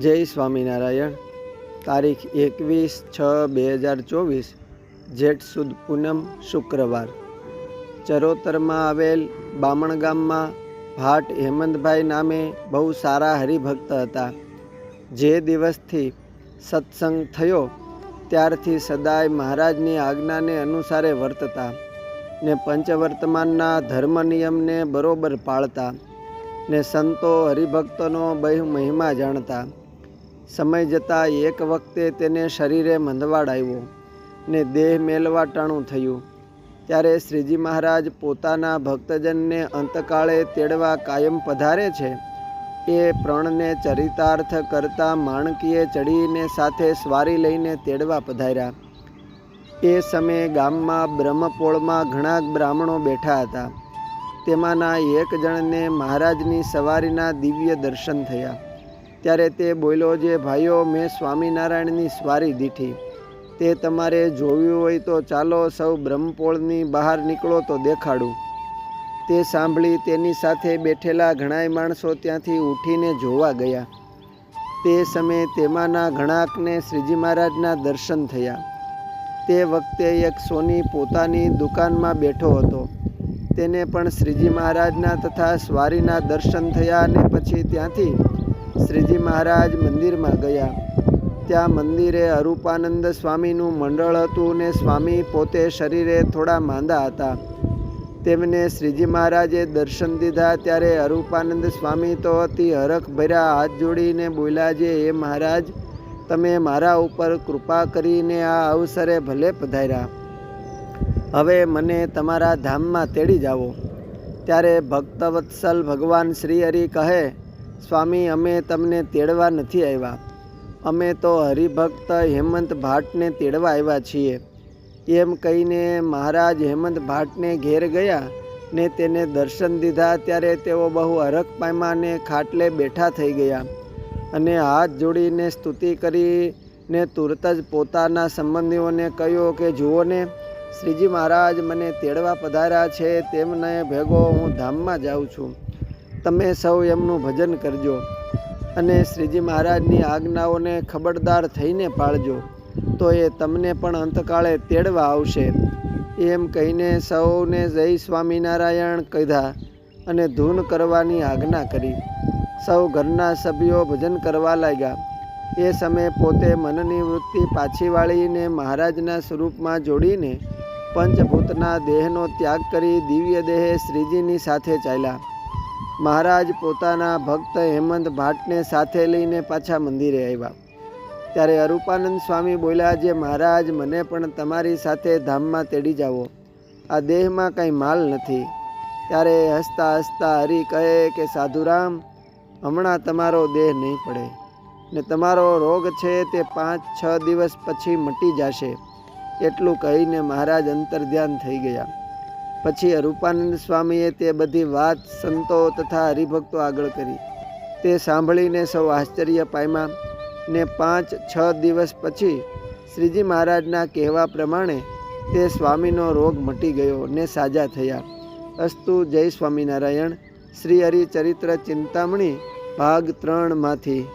જય સ્વામિનારાયણ. તારીખ એકવીસ છ બે હજાર ચોવીસ, જેઠ સુદ પૂનમ, શુક્રવાર. ચરોતરમાં આવેલ બામણ ગામમાં ભાટ હેમંતભાઈ નામે બહુ સારા હરિભક્ત હતા. જે દિવસથી સત્સંગ થયો, ત્યારથી સદાય મહારાજની આજ્ઞાને અનુસારે વર્તતા ને પંચવર્તમાનના ધર્મ નિયમને બરોબર પાળતા ને સંતો હરિભક્તોનો બહુ મહિમા જાણતા. સમય જતાં એક વખતે તેને શરીરે મંદવાડ આવ્યો ને દેહ મેલવાટાણું થયું. ત્યારે શ્રીજી મહારાજ પોતાના ભક્તજનને અંતકાળે તેડવા કાયમ પધારે છે. એ પ્રણને ચરિતાર્થ કરતા માણકીએ ચડીને સાથે સ્વારી લઈને તેડવા પધાર્યા. એ સમયે ગામમાં બ્રહ્મપોળમાં ઘણા બ્રાહ્મણો બેઠા હતા. તેમાંના એક જણને મહારાજની સવારીના દિવ્ય દર્શન થયા. ત્યારે તે બોલ્યો, જે ભાઈઓ, મેં સ્વામિનારાયણની સ્વારી દીઠી, તે તમારે જોયું હોય તો ચાલો સૌ બ્રહ્મપોળની બહાર નીકળો તો દેખાડું. તે સાંભળી તેની સાથે બેઠેલા ઘણાય માણસો ત્યાંથી ઉઠીને જોવા ગયા. તે સમયે તેમાંના ઘણાકને શ્રીજી મહારાજના દર્શન થયા. તે વખતે એક સોની પોતાની દુકાનમાં બેઠો હતો. તેને પણ શ્રીજી મહારાજના તથા સ્વારીના દર્શન થયા અને પછી ત્યાંથી શ્રીજી મહારાજ મંદિરમાં ગયા. ત્યાં મંદિરે અરૂપાનંદ સ્વામીનું મંડળ હતું ને સ્વામી પોતે શરીરે થોડા માંદા હતા. તેમને શ્રીજી મહારાજે દર્શન દીધા ત્યારે અરૂપાનંદ સ્વામી તો અતિ હરખ ભર્યા હાથ જોડીને બોલ્યા જે એ મહારાજ, તમે મારા ઉપર કૃપા કરીને આ અવસરે ભલે પધાર્યા. હવે મને તમારા ધામમાં તેડી જાઓ. ત્યારે ભક્તવત્સલ ભગવાન શ્રી હરિ કહે સ્વામી, અમે તમને તેડવા નથી આવ્યા. અમે તો હરિભક્ત હેમંત ભાટને તેડવા આવ્યા છીએ. એમ કહીને મહારાજ હેમંત ભાટને ઘેર ગયા ને તેને દર્શન દીધા ત્યારે તેઓ બહુ હરખ પામ્યા ને ખાટલે બેઠા થઈ ગયા અને હાથ જોડીને સ્તુતિ કરીને તુરત જ પોતાના સંબંધીઓને કહ્યું કે, જુઓ ને, શ્રીજી મહારાજ મને તેડવા પધાર્યા છે, તેમને ભેગો હું ધામમાં જાઉં છું. તમે સૌ એમનું ભજન કરજો અને શ્રીજી મહારાજની આજ્ઞાઓને ખબરદાર થઈને પાળજો, તો એ તમને પણ અંતકાળે તેડવા આવશે. એમ કહીને સૌને જય સ્વામિનારાયણ કીધા અને ધૂન કરવાની આજ્ઞા કરી. સૌ ઘરના સભ્યો ભજન કરવા લાગ્યા. એ સમયે પોતે મનની વૃત્તિ પાછી વાળીને મહારાજના સ્વરૂપમાં જોડીને પંચભૂતના દેહનો ત્યાગ કરી દિવ્ય દેહે શ્રીજીની સાથે ચાલ્યા. મહારાજ પોતાના ભક્ત હેમંત ભાટને સાથે લઈને પાછા મંદિરે આવ્યા. ત્યારે અરૂપાનંદ સ્વામી બોલ્યા, જે મહારાજ, મને પણ તમારી સાથે ધામમાં તેડી જાઓ. આ દેહમાં કંઈ માલ નથી. ત્યારે હસતા હસતા હરિ કહે કે, સાધુરામ, હમણાં તમારો દેહ નહીં પડે ને તમારો રોગ છે તે પાંચ છ દિવસ પછી મટી જશે. એટલું કહીને મહારાજ અંતર્ધ્યાન થઈ ગયા. પછી રૂપાનંદ સ્વામીએ તે બધી વાત સંતો તથા હરિભક્તો આગળ કરી. તે સાંભળીને સૌ આશ્ચર્ય પામ્યા ને પાંચ, છ દિવસ પછી શ્રીજી મહારાજના કહેવા પ્રમાણે તે સ્વામીનો રોગ મટી ગયો ને સાજા થયા. અસ્તુ જય સ્વામિનારાયણ. શ્રી હરિચરિત્ર ચિંતામણી, ભાગ ત્રણમાંથી